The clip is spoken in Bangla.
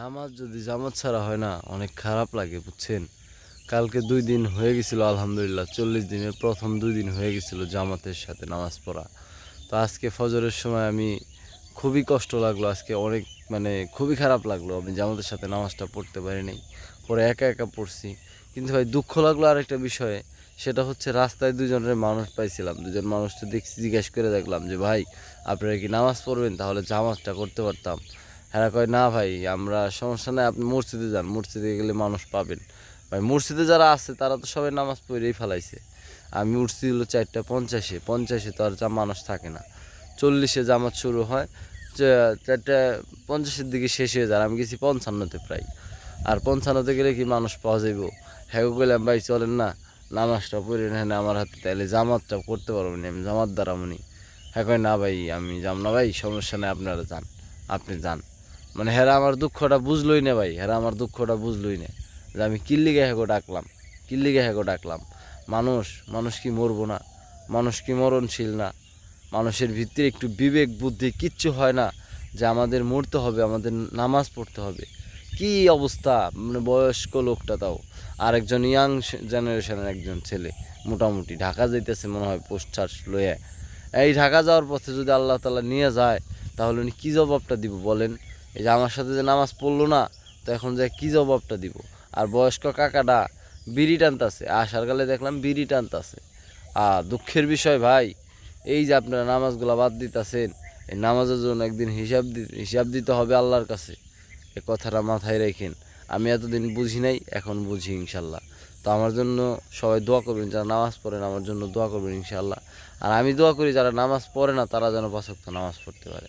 নামাজ যদি জামাত ছাড়া হয় না, অনেক খারাপ লাগে, বুঝছেন? কালকে দুই দিন হয়ে গেছিল, আলহামদুলিল্লাহ, চল্লিশ দিনের প্রথম দুই দিন হয়ে গেছিল জামাতের সাথে নামাজ পড়া। তো আজকে ফজরের সময় আমি খুবই কষ্ট লাগল, আজকে অনেক মানে খুবই খারাপ লাগল, আমি জামাতের সাথে নামাজটা পড়তে পারি নাই, পরে একা একা পড়ছি। কিন্তু ভাই, দুঃখ লাগল আরেকটা বিষয়ে, সেটা হচ্ছে রাস্তায় দুজনের মানুষ পাইছিলাম, দুজন মানুষ তো দেখছি, জিজ্ঞেস করে দেখলাম যে, ভাই, আপনারা কি নামাজ পড়বেন? তাহলে জামাজটা করতে পারতাম। হ্যাঁ কয়, না ভাই, আমরা সমস্যা নাই, আপনি মসজিদে যান। মসজিদে গেলে মানুষ পাবেন। ভাই, মসজিদে যারা আছে, তারা তো সবাই নামাজ পড়েই ফেলাইছে। আমি উঠছি হলো চারটা পঞ্চাশে পঞ্চাশে তো আর যা মানুষ থাকে না। চল্লিশে জামাত শুরু হয় চারটা পঞ্চাশের দিকে শেষ হয়ে যায়, আমি গেছি পঞ্চান্নতে প্রায়। আর পঞ্চান্নতে গেলে কি মানুষ পাওয়া যাইব? হ্যাঁ গেলাম ভাই, চলেন না, নামাজটা পড়ে নেন আমার হাতে তাহলে জামাতটা করতে পারব না, আমি জামাত দ্বারা মনি। হ্যাঁ কয়, না ভাই, আমি যাম না ভাই, সমস্যা নেই, আপনারা যান, আপনি যান। মানে হেরা আমার দুঃখটা বুঝলই না ভাই, হেরা আমার দুঃখটা বুঝলই না। যে আমি কিল্লিগে হ্যাগো ডাকলাম কিল্লিগে হ্যাগো ডাকলাম। মানুষ মানুষ কি মরবো না? মানুষ কি মরণশীল না? মানুষের ভিতরে একটু বিবেক, বুদ্ধি কিচ্ছু হয় না যে আমাদের মরতে হবে, আমাদের নামাজ পড়তে হবে। কি অবস্থা? মানে বয়স্ক লোকটা তাও। আর একজন ইয়াং জেনারেশনের একজন ছেলে, মোটামুটি ঢাকা যাইতেছে মনে হয় পোস্ট পোস্টার লয়ে এই ঢাকা যাওয়ার পথে যদি আল্লাহ তালা নিয়ে যায়, তাহলে উনি কী জবাবটা দিব বলেন? এই যে আমার সাথে যে নামাজ পড়ল না, তো এখন যে কী জবাবটা দিব? আর বয়স্ক কাকাটা বিড়ি টানতাছে আসার কালে দেখলাম বিড়ি টানতাছে। আর দুঃখের বিষয় ভাই, এই যে আপনারা নামাজগুলো বাদ দিতেছেন, এই নামাজের জন্য একদিন হিসাব হিসাব দিতে হবে আল্লাহর কাছে। এ কথাটা মাথায় রেখেন। আমি এতদিন বুঝি নাই, এখন বুঝি ইনশাল্লাহ। তো আমার জন্য সবাই দোয়া করবেন, যারা নামাজ পড়েন, আমার জন্য দোয়া করবেন ইনশাল্লাহ। আর আমি দোয়া করি, যারা নামাজ পড়ে না, তারা যেন পাঁচক্ত নামাজ পড়তে পারে।